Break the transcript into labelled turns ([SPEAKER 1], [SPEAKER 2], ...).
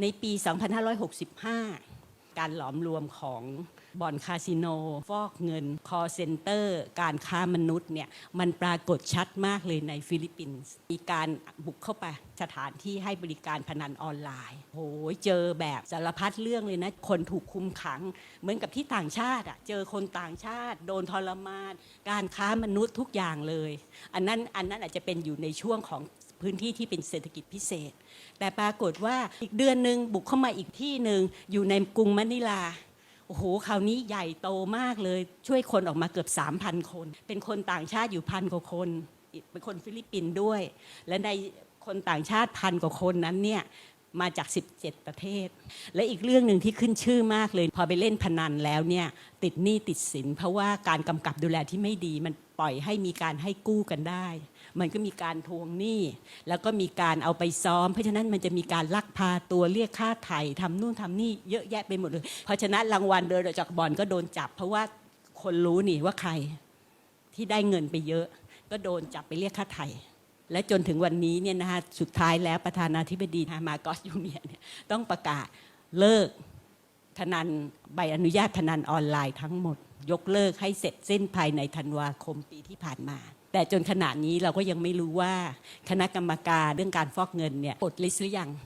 [SPEAKER 1] ในปี 2565 การหลอมรวมของบ่อนคาสิโน ฟอกเงิน คอเซ็นเตอร์ การค้ามนุษย์เนี่ยมันปรากฏชัดมากเลยในฟิลิปปินส์ มีการบุกเข้าไปสถานที่ให้บริการพนันออนไลน์โหยเจอแบบสารพัดเรื่องเลยนะ คนถูกคุมขัง เหมือนกับที่ต่างชาติอะเจอคนต่างชาติ โดนทรมาน การค้ามนุษย์ทุกอย่างเลย อันนั้นอันนั้นอาจจะเป็นอยู่ในช่วงของ พื้นที่ที่เป็นเศรษฐกิจพิเศษ แต่ปรากฏว่าอีกเดือนหนึ่งบุกเข้ามาอีกที่หนึ่งอยู่ในกรุงมะนิลาโอ้โหคราวนี้ใหญ่โตมากเลยช่วยคนออกมาเกือบ 3,000 คน เป็นคนต่างชาติอยู่พันกว่าคนเป็นคนฟิลิปปินส์ด้วย และในคนต่างชาติพันกว่าคนนั้นเนี่ย มาจาก 17 ประเทศ และอีกเรื่องหนึ่งที่ขึ้นชื่อมากเลย พอไปเล่นพนันแล้วเนี่ยติดหนี้ติดสิน เพราะว่าการกำกับดูแลที่ไม่ดี มันปล่อยให้มีการให้กู้กันได้ มันก็มีการทวงหนี้ แล้วก็มีการเอาไปซ้อม เพราะฉะนั้นมันจะมีการลักพาตัวเรียกค่าไถ่ทำนู่นทำนี่เยอะแยะไปหมดเลย เพราะฉะนั้นรางวัลเดินจากบอนก็โดนจับ เพราะว่าคนรู้นี่ว่าใครที่ได้เงินไปเยอะ ก็โดนจับไปเรียกค่าไถ่ และจนถึงวันนี้เนี่ยนะคะสุดท้ายแล้วประธานาธิบดีฮามากอสยูเนียเนี่ยต้องประกาศเลิกพนันใบอนุญาตพนันออนไลน์ทั้งหมด ยกเลิกให้เสร็จสิ้นภายในธันวาคมปีที่ผ่านมา แต่จนขณะนี้เราก็ยังไม่รู้ว่าคณะกรรมการเรื่องการฟอกเงินเนี่ยปลดลิสต์หรือยัง